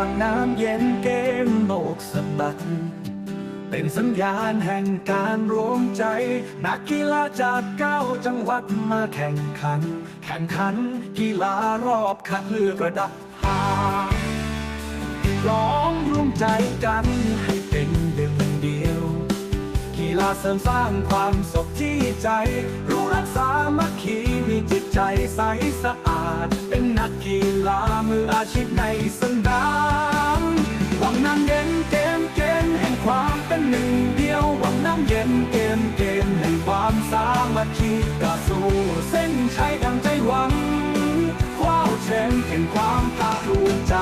วังน้ำเย็นเกมโลกสะบัด เป็นสัญญาณแห่งการรวมใจ นักกีฬาจากเก้าจังหวัดมาแข่งขัน แข่งขันกีฬารอบคัดเลือกระดับภาร้องร่วมใจกันให้เป็นหนึ่งเดียว กีฬาเสริมสร้างความสุขที่ใจ รู้รักษามัคคีมีจิตใจใสสะอาด เป็นนักกีฬามืออาชีพในสนาม วังน้ำเย็นเกมเกมแห่งความสามัคคีกระสู้เส้นชัยดังใจหวังคว้าแชมป์แห่งความภาคภูมิใจ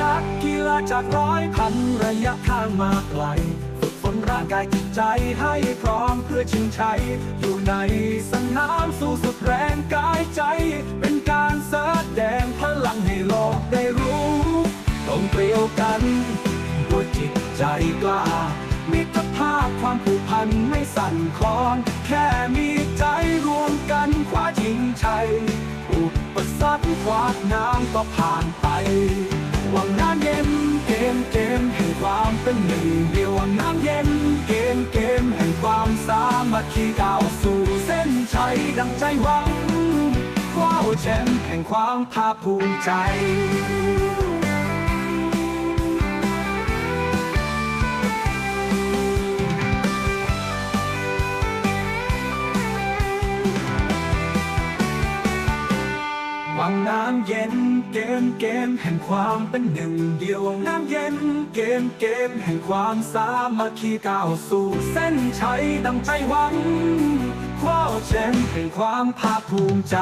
นักกีฬาจากร้อยพันระยะทางมาไกลฝึกฝนร่างกายจิตใจให้พร้อมเพื่อชิงชัยอยู่ในสนามสู้สุดแรงกายใจ เป็นการแสดงพ กล้า มิตรภาพความผูกพันไม่สั่นคลอน แค่มีใจรวมกันคว้าชิงชัย อุปสรรคขวากน้ำก็ผ่านไป หวังน้ำเย็นเกมเกมแห่งความเป็นหนึ่งเดียวหวังน้ำเย็นเกมเกมแห่งความสามัคคีก้าวสู่เส้นชัยดังใจหวังคว้าแชมป์แห่งความภาคภูมิใจ วังน้ำเย็นเกมเกมแห่งความเป็นหนึ่งเดียวน้ำเย็นเกมเกมแห่งความสามัคคีก้าวสู่เส้นชัยดังใจหวังคว้าแชมป์แห่งความภาคภูมิใจ